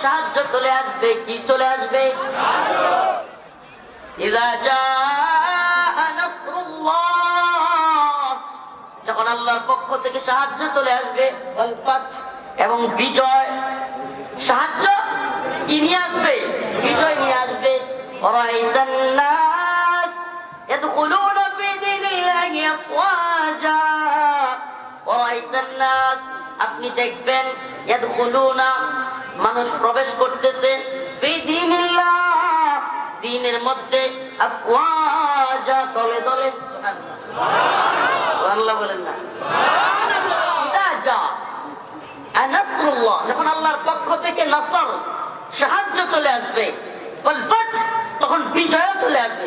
সাহায্য চলে আসবে কি চলে আসবে إذا جاء نصر الله যখন আল্লাহর পক্ষ থেকে সাহায্য চলে আসবে والفتح এবং বিজয় সাহায্য কি নিয়ে আসবে বিজয় নিয়ে আসবে ورأيت الناس يدخلون في دين الله أفواجا ورأيت الناس আপনি দেখবেন ইয়াদখুলুনা মানুষ প্রবেশ করতেছে দিনের মধ্যে দলে দলে। আল্লাহ বলেন না। যখন আল্লাহর পক্ষ থেকে নসর সাহায্য চলে আসবে তখন বিজয় চলে আসবে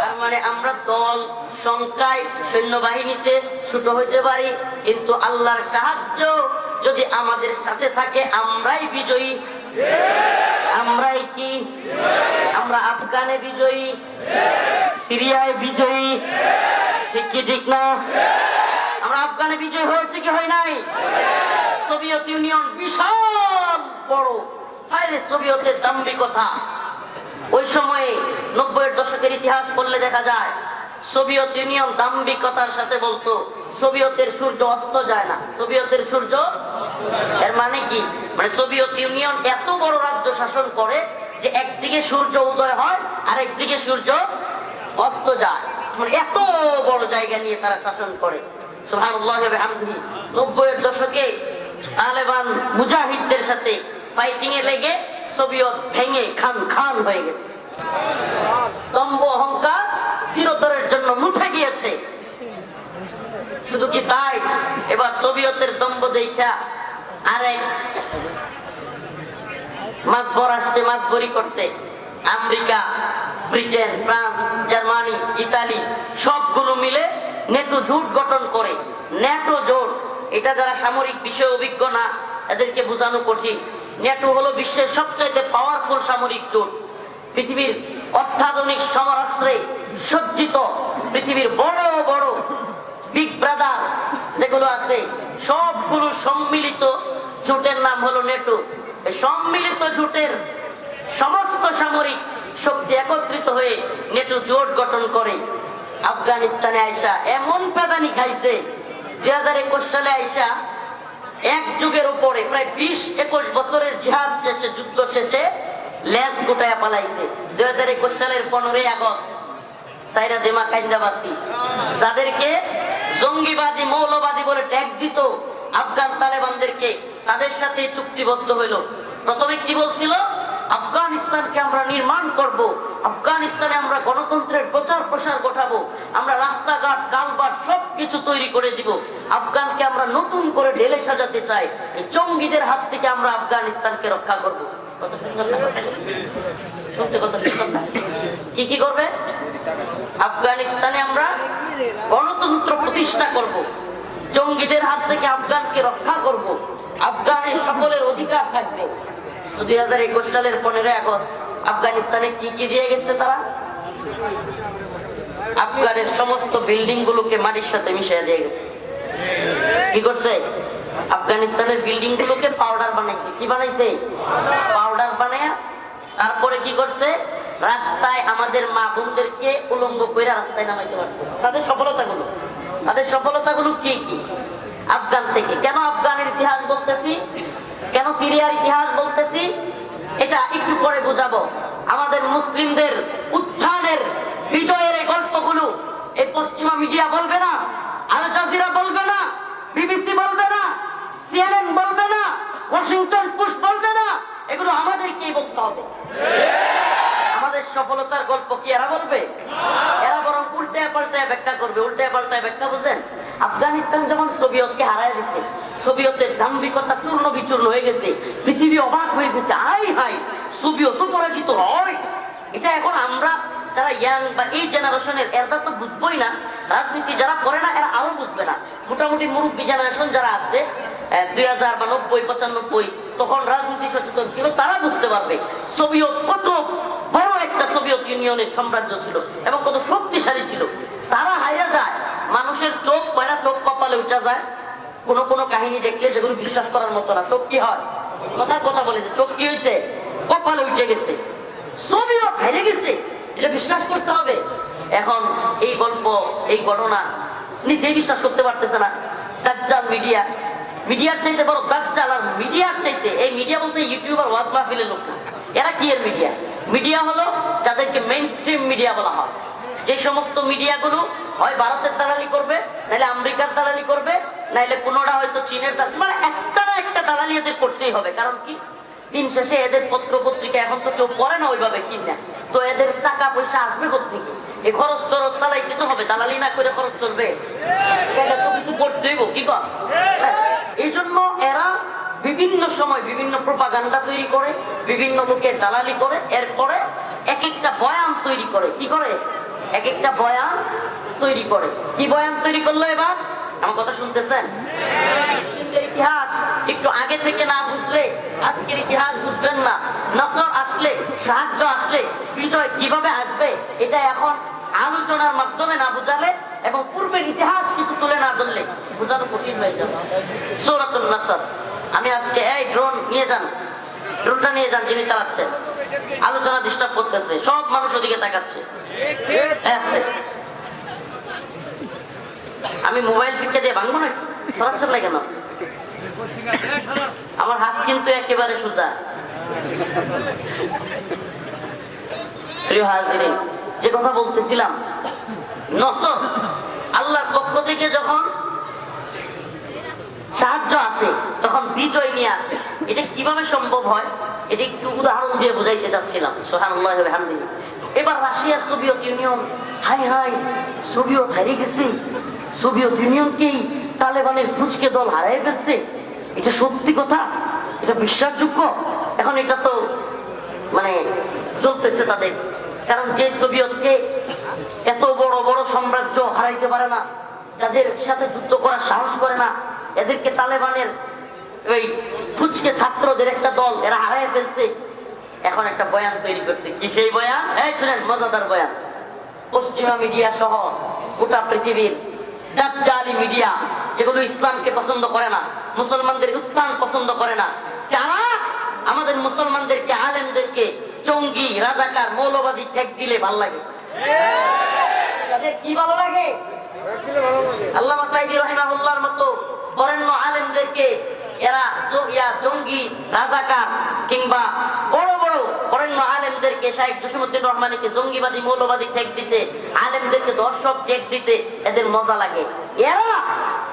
তার মানে আমরা দল সংখ্যায় সৈন্যবাহিনীতে ছোট হইতে পারি কিন্তু আল্লাহর সাহায্য যদি আমাদের সাথে থাকে, আমরাই বিজয়ী। আমরাই কি? আমরা আফগানে বিজয়ী। সিরিয়ায় বিজয়ী। ঠিক কি, ঠিক না? আমরা আফগানে বিজয় হয়েছে কি হয় নাই? সোভিয়েত ইউনিয়ন বিশাল বড়। হায়রে সোভিয়েতের দাম্ভিকতা। ওই সময়ে নব্বইয়ের দশকের ইতিহাস পড়লে দেখা যায়, সোভিয়েত ইউনিয়ন দাম্ভিকতার সাথে বলতো, সোভিয়েতের সূর্য অস্ত যায় না, সোভিয়েতের সূর্য এর মানে কি? মানে সোভিয়েত ইউনিয়ন এত বড় রাজ্য শাসন করে যে একদিকে সূর্য উদয় হয় আর একদিকে সূর্য অস্ত যায়। মানে এত বড় জায়গা নিয়ে তারা শাসন করে। শুধু কি তাই? এবার সোভিয়েতের দম্ভ দেখা আসছে করতে। America Britain, France, Germany, Italy, সবগুলো মিলে নেটো জোট গঠন করে। জোট, এটা যারা সামরিক এদেরকে বোঝানো কঠিন। নেটো হলো বিশ্বের সবচাইতে পাওয়ারফুল সামরিক জোট। পৃথিবীর অত্যাধুনিক সমরাস্ত্রে সজ্জিত পৃথিবীর বড় বড় বিগ ব্রাদার যেগুলো আছে, সবগুলো সম্মিলিত জোটের নাম হলো নেটো। সম্মিলিত জোটের সমস্ত সামরিক শক্তি একত্রিত হয়ে নেটো জোট গঠন করে। আফগানিস্তানে আইসা এমন পেদানি খাইছে, দুই হাজার একুশ সালে আইসা এক যুগের উপরে প্রায় বিশ একুশ বছরের জিহাদ শেষে, যুদ্ধ শেষে লেজ গোটায় পালাইছে। দুই হাজার একুশ সালের পনেরোই আগস্ট সাইরা দেমা কাঞ্জাবাসী যাদেরকে জঙ্গিবাদী, মৌলবাদী বলে ট্যাগ দিত। আফগান তালেবানদেরকে তাদের সাথে চুক্তিবদ্ধ হইল। প্রথমে কি বলছিল? আফগানিস্তানকে আমরা নির্মাণ করব, আফগানিস্তানে আমরা গণতন্ত্রের প্রচার প্রসার ঘটাবো, আমরা রাস্তাঘাট কালবাট সব কিছু তৈরি করে দিব। আফগানকে আমরা নতুন করে ঢেলে সাজাতে চাই, এই জঙ্গিদের হাত থেকে আমরা আফগানিস্তানকে রক্ষা করব। কি করবে? আফগানিস্তানে আমরা গণতন্ত্র প্রতিষ্ঠা করব। জঙ্গিদের হাত থেকে আফগানকে রক্ষা করব। আফগানের সকলের অধিকার থাকবে। তো দুই হাজার একুশ সালের পনেরোই আগস্ট আফগানিস্তানে কি কি দিয়ে গেছে তারা? আফগানের সমস্ত বিল্ডিং গুলোকে মাটির সাথে মিশিয়ে দিয়ে গেছে। কি করছে? আফগানিস্তানের বিল্ডিং গুলোকে পাউডার বানাইছে। কি বানাইছে? পাউডার বানায় তারপরে কি করছে? রাস্তায় আমাদের মা বোনদেরকে উলঙ্গ করে রাস্তায় নামাইতে পারছে। তাদের সফলতাগুলো তাদের সফলতাগুলো কি কি? আফগান থেকে। কেন আফগানের ইতিহাস বলতেছি? কেন সিরিয়ার ইতিহাস বলতেছি? এটা একটু পরে বুঝাবো। আমাদের মুসলিমদের উত্থানের বিজয়ের এই গল্পগুলো এই পশ্চিমা মিডিয়া বলবে না, আল জাজিরা বলবে না, বিবিসি বলবে না, সিএনএন বলবে না, ওয়াশিংটন পোস্ট বলবে না এগুলো আমাদেরকেই বলতে হবে? আমাদের সফলতার গল্প কি এরা বলবে? এরা বরং উল্টে পাল্টায় ব্যাখ্যা করবে উল্টে পাল্টায় ব্যাখ্যা বুঝেন? আফগানিস্তান যেমন সোভিয়তকে হারায় দিচ্ছে সোভিয়তের দাম্ভিকতা চূর্ণ বিচূর্ণ হয়ে গেছে, পৃথিবী অবাক হয়ে গেছে আই হাই সোভিয়ত পরাজিত হয়। এটা এখন আমরা যারা ইয়াং বা এই জেনারেশনের এরা তো বুঝবোই না, রাজনীতি যারা করে না, এরা আরও বুঝবে না। মোটামুটি মুরব্বী জেনারেশন যারা আছে দুই হাজার বা নব্বই, পঁচানব্বই তখন রাজনীতি সচেতন ছিল, তারা বুঝতে পারবে সোভিয়ত কত বড় একটা সোভিয়ত ইউনিয়নের সাম্রাজ্য ছিল এবং কত শক্তিশালী ছিল। তারা হাইয়া যায়, মানুষের চোখ কয়টা চোখ কপালে উঠা যায়। কোন কোন কাহিনী দেখলে যেগুলো বিশ্বাস করার মতো না। চোখ কি হয়? কথার কথা বলে যে চোখ কি হয়েছে? কপালে উঠে গেছে। সোভিয়ত হেরে গেছে। এটা বিশ্বাস করতে হবে। এখন এই গল্প, এই ঘটনা নিজেই বিশ্বাস করতে পারতেছে না। দাজ্জাল মিডিয়া মিডিয়ার চাইতে বড় দাজ্জাল আর মিডিয়ার চাইতে, এই মিডিয়া বলতে ইউটিউবার ওয়াজ মাহফিলের লোক এরা কি এর মিডিয়া? মিডিয়া হলো যাদেরকে মেইন স্ট্রিম মিডিয়া বলা হয়। যে সমস্ত মিডিয়াগুলো হয় ভারতের দালালি করবে নাহলে আমেরিকার দালালি করবে নাহলে কোনোটা হয়তো চীনের দালালি মানে একটা না একটা দালালি এদের করতেই হবে। কারণ কি? দিন শেষে এদের পত্র পত্রিকা এখন তো কেউ পড়ে না ওইভাবে কিনা। তো এদের টাকা পয়সা আসবে কোথেকে এই খরচ টরচ চালাইতে তো হবে? দালালি না করে খরচ চলবে? এটা তো কিছু করতে কি কর? হ্যাঁ, এই জন্য এরা বিভিন্ন সময় বিভিন্ন প্রপাগান্ডা তৈরি করে বিভিন্ন লোকে দালালি করে এরপরে এক একটা বয়ান তৈরি করে। কি করে? এক একটা বয়ান তৈরি করে। কি বয়ান তৈরি করল এবার? আমার কথা শুনতেছেন? একটু আগে থেকে না বুঝলে আজকের ইতিহাস বুঝবেন না। নসর আসলে, সাহায্য আসলে, বিজয় কীভাবে আসবে, এটা এখন আলোচনার মাধ্যমে না বুঝালে এবং পূর্বের ইতিহাস কিছু তুলে না ধরলে বোঝানো কঠিন হয়ে যাবে। সৌরাতুল নাসর। আমি আজকে, এই ড্রোন নিয়ে যান। ড্রোনটা নিয়ে যান, যিনি চালাচ্ছেন আলোচনা ডিস্টার্ব করতেছে। সব মানুষ ওদিকে তাকাচ্ছে। আমি মোবাইল ফিকে দিয়ে ভাঙবো না সরাচ্ছেন না কেন? আমার হাত কিন্তু একেবারে সোজা। যে কথা বলতেছিলাম, নসর আল্লাহর পক্ষ থেকে যখন সাহায্য আসে, তখন বিজয় নিয়ে আসে। এটা কীভাবে সম্ভব হয়? এটা একটু উদাহরণ দিয়ে বুঝাইতে চাচ্ছিলাম। আলহামদুলিল্লাহ এবার রাশিয়ার সোভিয়ত ইউনিয়ন হাই হাই সোভিয়ত হারিয়ে গেছে। সোভিয়ত ইউনিয়নকেই তালেবানের ফুচকে দল হারাই ফেলছে? এটা সত্যি কথা? এটা বিশ্বাসযোগ্য? এখন এটা তো মানে চলতেছে তাদের। কারণ যে সোভিয়তকে এত বড় বড় সাম্রাজ্য হারাইতে পারে না, যাদের সাথে যুদ্ধ করার সাহস করে না, এদেরকে তালেবানের ওই ফুচকে ছাত্রদের একটা দল, এরা হারাই ফেলছে। এখন একটা বয়ান তৈরি করছে। কি সেই বয়ান? এই শুনেন, মজাদার বয়ান। পশ্চিমা মিডিয়া সহ গোটা পৃথিবীর মিডিয়া যেগুলো ইসলামকে পছন্দ করে না, মুসলমানদের উত্থান পছন্দ করে না, যারা আমাদের মুসলমানদেরকে, আলেমদেরকে জঙ্গি, রাজাকার, মৌলবাদী ঠেক দিলে ভালো লাগে। কি ভালো লাগে? আলেমদেরকে এরা জঙ্গি কিংবা বড় বড় আলেমদেরকে জঙ্গিবাদী, মৌলবাদী ঠেক দিতে, আলেমদেরকে দর্শক ঠেক দিতে এদের মজা লাগে। এরা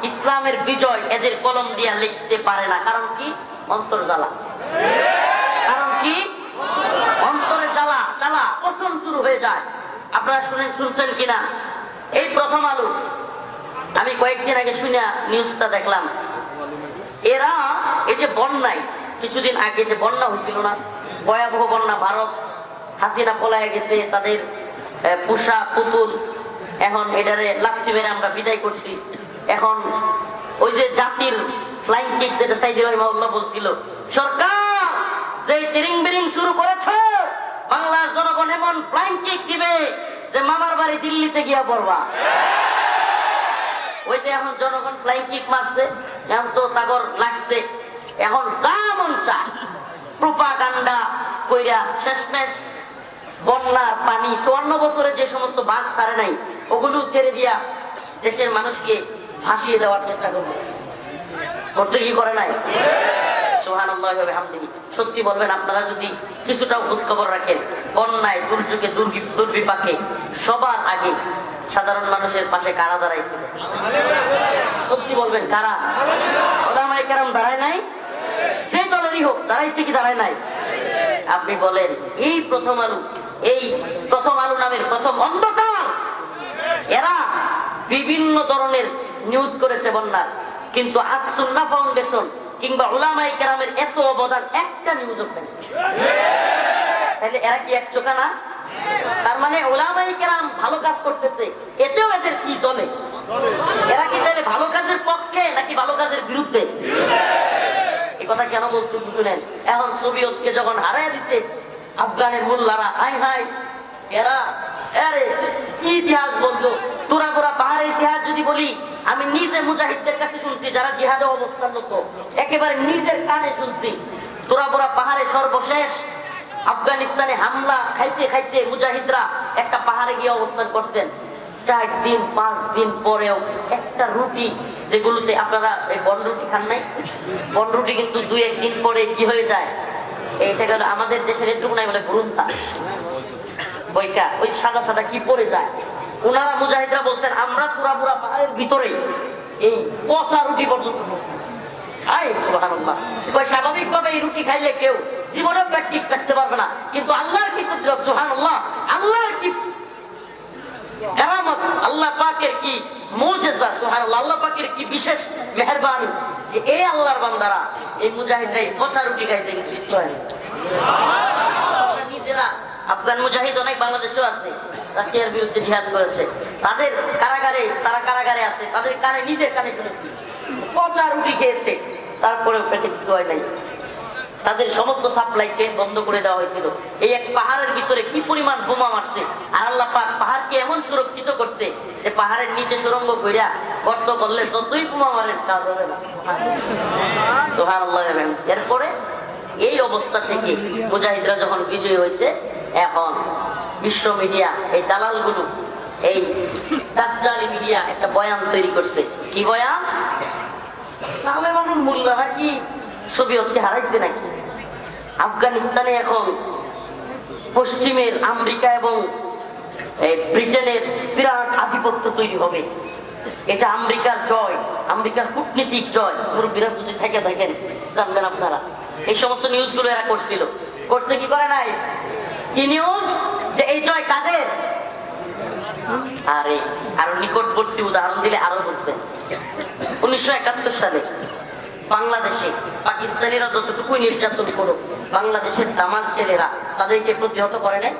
ইসলামের বিজয় এদের কলম দিয়া লিখতে পারে না। কারণ কি? অন্তর্জালা কারণ কি? অন্তরে জ্বালা জ্বালা পোষণ শুরু হয়ে যায়। আপনারা শুনেন শুনছেন কিনা? এই প্রথম আলু। আমি কয়েকদিন আগে শুনে নিউজটা দেখলাম। এরা এই যে বন্যায়, কিছুদিন আগে যে বন্যা হয়েছিল না, ভয়াবহ বন্যা, ভারত, হাসিনা পলায় গেছে, তাদের পোষা পুতুল। এখন এটারে লাফি মেরে আমরা বিদায় করছি। এখন ওই যে জাতির বলছিল, সরকার যে তিরিং বিরিং শুরু করেছে, বাংলার জনগণ এমন ফ্লাইং কিক দিবে যে মামার বাড়ি দিল্লিতে গিয়া পড়বা। ওই যে এখন জনগণ ফ্লাইং কিক মারছে, এখন তো তাগর লাগছে। এখন যা মন চায় প্রোপাগান্ডা কইরা শেষমেশ বন্যার পানি। চুয়ান্ন বছরে যে সমস্ত বাঘ ছাড়ে নাই, ওগুলো ছেড়ে দিয়া দেশের মানুষকে ভাসিয়ে দেওয়ার চেষ্টা করবে। করছে কি করে নাই? সত্যি বলবেন, আপনারা যদি কিছুটাও খোঁজ খবর রাখেন, বন্যায়, দুর্যোগে দুর্বি- দুর্বিপাকে, সবার আগে সাধারণ মানুষের পাশে কারা দাঁড়াইছিল? সত্যি বলবেন, কারা? ওলামায়ে কেরাম দাঁড়ায় নাই? সেই দলেরই হোক, দাঁড়াইছে কি দাঁড়ায় নাই? আপনি বলেন, এই প্রথম আলু, এই প্রথম আলু নামের প্রথম অন্ধকার, এরা বিভিন্ন ধরনের নিউজ করেছে বন্যার কিন্তু আসুন্না ফাউন্ডেশন কিংবা ওলামাই কেরামের এত অবদান, একটা নিউজও নেই তাহলে এরা কি এক চোখা না? তার মানে ওলামাই কেরাম ভালো কাজ করতেছে, এতেও এদের কি চলে? এরা কি তাহলে ভালো কাজের পক্ষে নাকি ভালো কাজের বিরুদ্ধে? এই কথা কেন বলতে শুনেন? এখন সোভিয়তকে যখন হারাই দিছে আফগানের মোল্লারা, হাই হাই, এরা, আরে, কি ইতিহাস বলতো তোরা তোরা পাহাড়ের ইতিহাস যদি বলি, আমি নিজে মুজাহিদদের কাছে শুনছি, যারা জিহাদে অবস্থানরত। একেবারে নিজের কানে শুনছি। তোরা তোরা পাহাড়ে সর্বশেষ আফগানিস্তানে হামলা খাইতে খাইতে মুজাহিদরা একটা পাহাড়ে গিয়ে অবস্থান করছেন। চার দিন, পাঁচ দিন পরেও একটা রুটি যেগুলোতে আপনারা এই বন রুটি খান নাই? বন রুটি কিন্তু দুই একদিন পরে কি হয়ে যায়? এইটা আমাদের দেশের এটুকু নাই বলে ভুরুন্তা বইটা ওই সাদা সাদা কি পড়ে যায়? ওনারা মুজাহিদরা বলছেন, আমরা পুরা পুরা পাহাড়ের ভিতরে এই পচা রুটি পর্যন্ত খাচ্ছি এই রুটি খাইলে কেউ পারবে না। কিন্তু কি কি আল্লাহ কি আল্লাহ পাকের কি বিশেষ যে আল্লাহর বান্দারা এই মুজাহিদরাই পচা রুটি খাইছে নিজেরা আফগান মুজাহিদ অনেক বাংলাদেশেও আছে, রাশিয়ার বিরুদ্ধে জিহাদ করেছে। তাদের কারাগারে, তারা কারাগারে আছে, তাদের কানে, নিজের কানে শুনেছি। পচা রুটি খেয়েছে, তারপরেও পেটে কিছু হয় নাই। তাদের সমস্ত সাপ্লাই চেন বন্ধ করে দেওয়া হয়েছিল। এই এক পাহাড়ের ভিতরে কি পরিমাণ বোমা মারছে? আর আল্লাহ পাক পাহাড়কে এমন সুরক্ষিত করছে যে পাহাড়ের নিচে সুরঙ্গ কইরা গর্ত করলে যতই বোমা মারেন কাজ হবে না। সুবহানাল্লাহ, এরপরে এই অবস্থা থেকে মুজাহিদরা যখন বিজয়ী হয়েছে এখন বিশ্ব মিডিয়া এই দালালগুলো, এই দাজ্জালি মিডিয়া একটা বয়ান তৈরি করছে। কি বয়ান? তালেবানের কি হারাইছে আফগানিস্তানে এখন পশ্চিমের আমেরিকা এবং বিরাট আধিপত্য তৈরি হবে। এটা আমেরিকার জয়, আমেরিকার কূটনীতিক জয়। মুরব্বীরা যদি থেকে থাকেন, জানবেন আপনারা। এই সমস্ত নিউজগুলো এরা করছিল। করছে কি করে নাই? কি নিউজ যে এই কাদের? আরে, আরও নিকটবর্তী উদাহরণ দিলে আরও বুঝবেন উনিশশো একাত্তর সালে বাংলাদেশে পাকিস্তানিরা যতটুকু নির্যাতন করুক, বাংলাদেশের দামাল ছেলেরা তাদেরকে প্রতিহত করে নাই?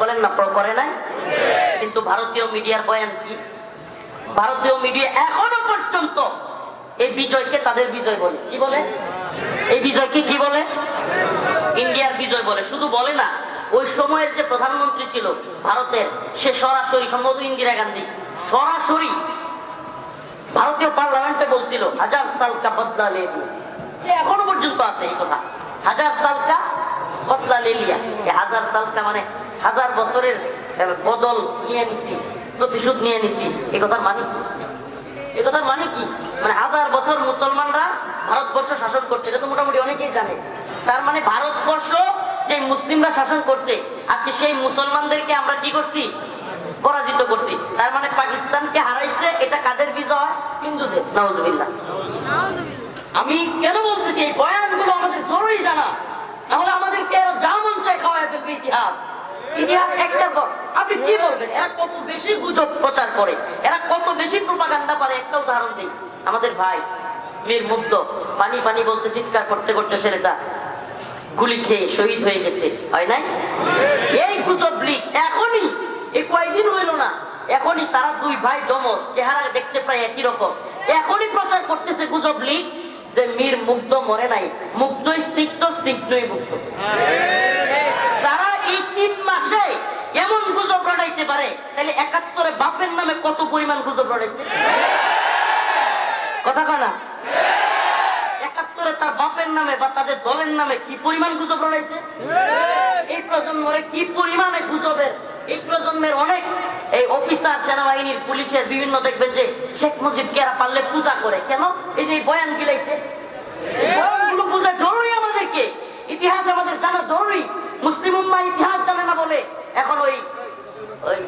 বলেন না করে নাই? কিন্তু ভারতীয় মিডিয়ার বয়ান কি? ভারতীয় মিডিয়া এখনও পর্যন্ত এই বিজয়কে তাদের বিজয় বলে। কি বলে? এই বিজয়কে কি বলে? বিজয় বলে। শুধু বলে না, ওই সময়ের যে প্রধানমন্ত্রী ছিল ভারতের, সে সরাসরি সম্ভবত ইন্দিরা গান্ধী। সরাসরি ভারতীয় পার্লামেন্টে বলছিল, হাজার সাল কা বদলা লে এখনও পর্যন্ত আছে এই কথা। হাজার সাল কা বদলা লেলিয়া হাজার সাল কা মানে হাজার বছরের বদল নিয়ে নিছি, প্রতিশোধ নিয়ে নিছি। এই কথার মানে কি? এই কথার মানে কি? মানে হাজার বছর মুসলমানরা ভারতবর্ষ শাসন করছে, এটা তো মোটামুটি অনেকেই জানে। তার মানে ভারতবর্ষ যে মুসলিমরা শাসন করছে, আজকে সেই মুসলমানদেরকে আমরা কি করছি? পরাজিত করছি। তার মানে পাকিস্তানকে হারাইছে, এটা কাদের বিজয়? হিন্দুদের। নওয়াজবিল্লাহ আমি কেন বলতেছি, এই বয়ানগুলো আমাদের জরুরি জানা। তাহলে আমাদেরকে আরও যা মন চায় খাওয়াই ফেলবে ইতিহাস। ইতিহাস একটার পর আপনি কি বলবেন? এরা কত বেশি গুজব প্রচার করে। এরা কত বেশি প্রপাগান্ডা পারে? একটা উদাহরণ দিই। আমাদের ভাই, মীর মুগ্ধ, পানি পানি বলতে চিৎকার করতে করতে ছেলেটা গুলি খেয়ে শহীদ হয়ে গেছে, হয় নাই? এই গুজব লিক এখনই, এই কয়েকদিন হইল না, এখনই তারা দুই ভাই জমজ চেহারা দেখতে পায় একই রকম। এখনই প্রচার করতেছে গুজব লিক যে মীর মুগ্ধ মরে নাই মুগ্ধ স্নিগ্ধ, স্নিগ্ধই মুগ্ধ। তারা এই তিন মাসে এমন গুজব রটাইতে পারে, তাহলে একাত্তরে বাপের নামে কত পরিমাণ গুজব রটাইছে? কথা কনা একাত্তরে তার বাপের নামে বা তাদের দলের নামে কি পরিমাণ গুজব রয়েছে এই প্রজন্মের কি পরিমাণে গুজবের এই প্রজন্মের অনেক এই অফিসার সেনাবাহিনীর পুলিশের বিভিন্ন দেখবেন যে শেখ মুজিবকে এরা পারলে পূজা করে। কেন? এই যে বয়ান গিলাইছে। বয়ানগুলো পূজা জরুরি আমাদেরকে। ইতিহাস আমাদের জানা জরুরি। মুসলিম উম্মা ইতিহাস জানে না বলে এখন ওই ওই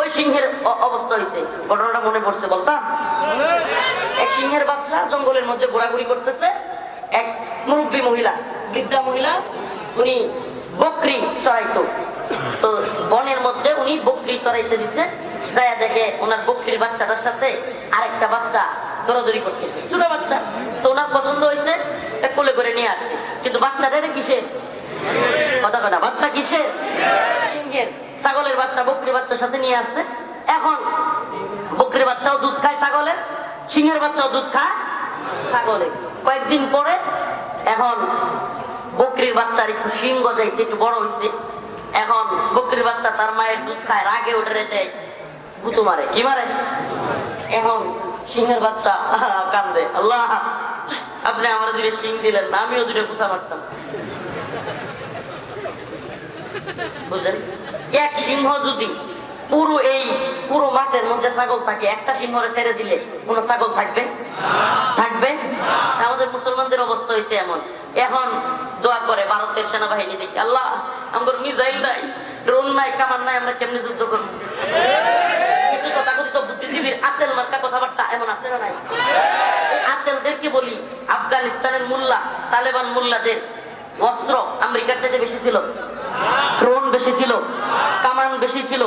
ওই সিংহের অবস্থা হয়েছে ঘটনাটা মনে পড়ছে বলতাম? এক সিংহের বাচ্চা জঙ্গলের মধ্যে ঘোরাঘুরি করতেছে। এক মুরব্বী মহিলা, বৃদ্ধা মহিলা, উনি বকরি চড়াইতো। তো বনের মধ্যে উনি বকরি চড়াইতে দিছে যায় দেখে ওনার বকরির বাচ্চাটার সাথে আরেকটা বাচ্চা দৌড়াদৌড়ি করতেছে। ছোট বাচ্চা, তো ওনার পছন্দ হয়েছে কোলে করে নিয়ে আসে। কিন্তু বাচ্চাদের কিসে কথা কথা বাচ্চা কিসে সিংহের। ছাগলের বাচ্চা, বকরির বাচ্চার সাথে নিয়ে আসছে। এখন বকরির বাচ্চাও দুধ খায় ছাগলের, সিংহের বাচ্চাও দুধ খায় ছাগলের কয়েকদিন পরে এখন বকরির বাচ্চার একটু সিং গজাইছে, একটু বড় হয়েছে এখন বকরির বাচ্চা তার মায়ের দুধ খায়, রাগে উঠে দেয় গুতো মারে। কি মারে? এখন সিংহের বাচ্চা কান্দে। আল্লাহ, আপনি আমার দুটো সিং দিলেন না, আমিও দুটো গুতা মারতাম। বুঝলেন? এক সিংহ যদি পুরো এই পুরো মাঠের মধ্যে ছাগল থাকে। একটা সিংহরে ছেড়ে দিলে কোন ছাগল থাকবে? থাকবে? আমাদের মুসলমানদের অবস্থা হয়েছে এমন। এখন দোয়া করে ভারতের সেনাবাহিনী দেখি, আল্লাহ আমাদের মিজাইল নাই, ড্রোন নাই, কামান নাই, আমরা কেমনি যুদ্ধ করব? বুদ্ধিজীবীর আতেল কথাবার্তা আছে না নাই? বলি, আফগানিস্তানের মোল্লা, তালেবান মোল্লাদের অস্ত্র আমেরিকার চাইতে বেশি ছিল। ড্রোন বেশি ছিল। কামান বেশি ছিল।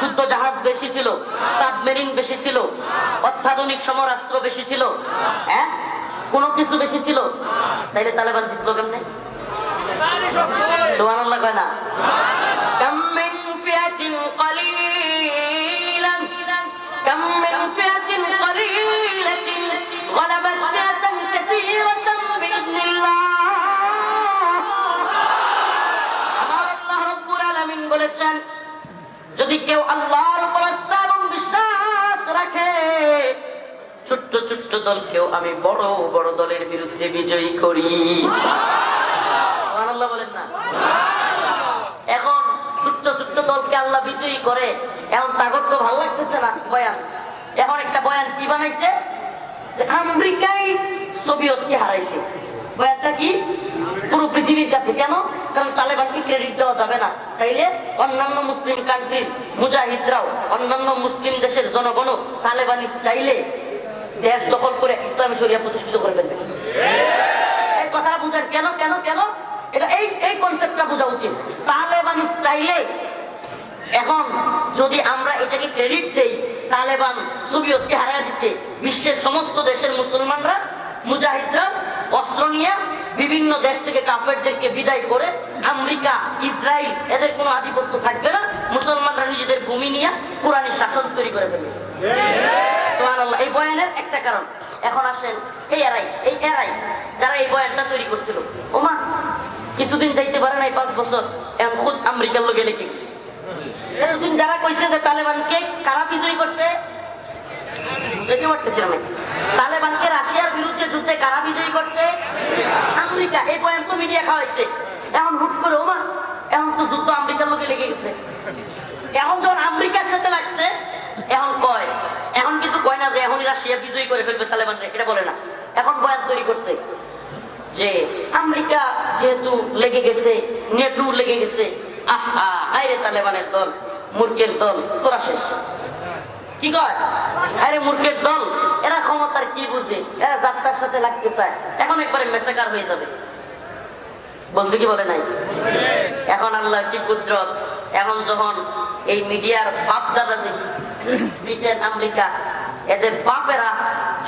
যুদ্ধ জাহাজ বেশি ছিল। সাবমেরিন বেশি ছিল। অত্যাধুনিক সমরাস্ত্র বেশি ছিল। হ্যাঁ? কোনো কিছু বেশি ছিল? তাইলে তালেবান জিতলো কেমনে? সোহান আল্লাহ কয় না। কামিং ফিয়াতিন কলিল। যদি কেউ আল্লাহর উপর আস্থা এবং বিশ্বাস রাখে, ছোট্ট ছোট্ট দলকেও আমি বড় বড় দলের বিরুদ্ধে বিজয়ী করি। বলেন না? এখন ছোট্ট ছোট্ট দলকে আল্লাহ বিজয়ী করে, এখন তাগর তো ভালো লাগতেছে না, বয়ান। এখন একটা বয়ান কি বানাইছে? যে আমেরিকাই সোভিয়তকে হারাইছে। বয়ানটা কি? পুরো পৃথিবীর কাছে। কেন? কারণ তালেবানকে ক্রেডিট দেওয়া যাবে না। তাইলে অন্যান্য মুসলিম কান্ট্রির মুজাহিদরাও, অন্যান্য মুসলিম দেশের জনগণও তালেবান চাইলে দেশ দখল করে ইসলামী শরিয়া প্রতিষ্ঠিত করে ফেলবে। এই কথাটা বুঝেন। কেন কেন কেন? এটা এই এই কনসেপ্টটা বোঝা উচিত। তালেবান স্টাইলে এখন যদি আমরা এটাকে ক্রেডিট দেই, তালেবান সোভিয়তকে হারিয়ে দিচ্ছে বিশ্বের সমস্ত দেশের মুসলমানরা, মুজাহিদরা অস্ত্র নিয়ে বিভিন্ন দেশ থেকে কাফেরদেরকে বিদায় করে আমেরিকা, ইসরায়েল, এদের কোনো আধিপত্য থাকবে না। মুসলমানরা নিজেদের ভূমি নিয়ে পুরানি শাসন তৈরি করে ফেলবে। এই বয়ানের একটা কারণ। এখন আসেন এই এরাই এই এরাই যারা এই বয়ানটা তৈরি করছিল। ওমা, কিছুদিন যাইতে পারে নাই পাঁচ বছর। এখন খুদ আমেরিকার লোকে লেগে যারা কইছে যে তালেবানকে কারা বিজয়ী করছে? বুঝতে পারতেছিলাম না। তালেবানকে রাশিয়ার বিরুদ্ধে যুদ্ধে কারা বিজয়ী করছে? আমেরিকা, এই বয়ান তো মিডিয়া খাওয়াইছে। এখন হুট করে, ওমা, এখন তো যুদ্ধ আমেরিকার লোকে লেগে গেছে। এখন যখন আমেরিকার সাথে লাগছে, এখন কয়, এখন কিন্তু কয় না যে এখন রাশিয়া বিজয়ী করে ফেলবে তালেবান এটা বলে না। এখন বয়ান তৈরি করছে যে আমেরিকা যেহেতু লেগে গেছে, নেটু লেগে গেছে, আহা আইরে তালেবানের দল মূর্খের দল, তোরা শেষ। কি কয়? আরে মূর্খের দল, এরা ক্ষমতার কি বুঝে? এরা যাত্রার সাথে লাগতে চায়। এখন একবারে মেসাকার হয়ে যাবে। বলছে কি বলে নাই? এখন আল্লাহ কি কুদরত? এখন যখন এই মিডিয়ার বাপ দাদা ব্রিটেন, আমেরিকা, এদের বাপেরা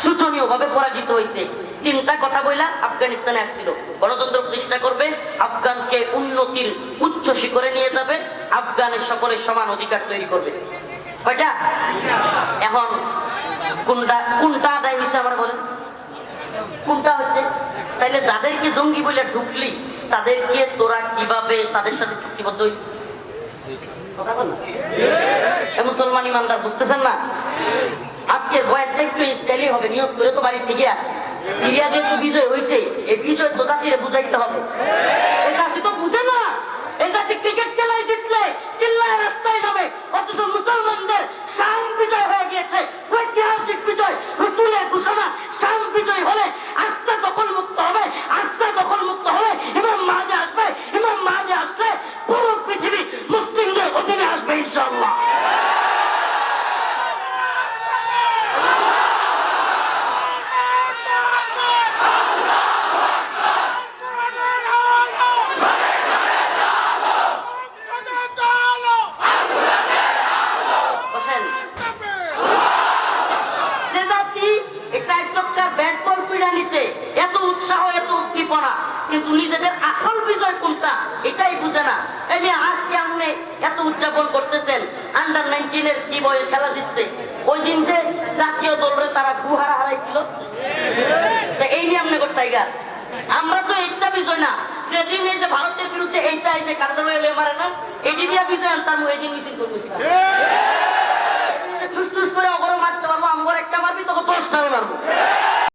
শোচনীয় ভাবে পরাজিত হয়েছে, তিনটা কথা বইলা আফগানিস্তানে আসছিল। গণতন্ত্র প্রতিষ্ঠা করবে, আফগানকে উন্নতির উচ্চ শিখরে নিয়ে যাবে, আফগানের সকলের সমান অধিকার তৈরি করবে। কয়টা এখন কোনটা কোনটা আদায় হয়েছে আমার বলেন? কোনটা হয়েছে তাইলে যাদেরকে জঙ্গি বলে ঢুকলি তাদেরকে তোরা কীভাবে তাদের সাথে চুক্তিবদ্ধ হইলি? মুসলমান ইমানদার, বুঝতেছেন না? আজকে বয়ানটা একটু স্টাইলি হবে নিয়োগ করে তো বাড়ি থেকে আসছে সিরিয়া যেহেতু বিজয় হয়েছে এই বিজয় তো জাতিরে বুঝাইতে হবে। এই জাতি তো বুঝে না। এই জাতি ক্রিকেট খেলায় জিতলে, চিল্লায় রাস্তায় যাবে অথচ মুসলমানদের শাম বিজয় হয়ে গিয়েছে। ঐতিহাসিক বিজয়, রসুলের ঘোষণা, শাম বিজয় হলে আস্থা দখল মুক্ত হবে, আস্থা দখল মুক্ত হলে ইমাম মাঝে আসবে, ইমাম মাঝে আসলে পুরো পৃথিবী মুসলিমদের অধীনে আসবে ইনশাআল্লাহ বসেন দেখতে এত উৎসাহ এত উদ্দীপনা কিন্তু নিজেদের আসল বিজয় কোনটা, এটাই বুঝে না। এই আজকে আপনি এত উদযাপন করতেছেন আন্ডার নাইনটিনের কি বয়ে খেলা দিচ্ছে ওই দিন যে জাতীয় দলরে তারা গুহারা হারাইছিল। এই নিয়ে আপনি টাইগার আমরা তো এইটা বিজয় না, সেদিন এই যে ভারতের বিরুদ্ধে এইটা এই যে কান্ডার হয়ে মারে না, এই দিয়া বিজয় আনতাম এই মিছিল করব ঠুস করে অগর মারতে পারব, আমগর একটা মারবি তখন দশটা মারবো।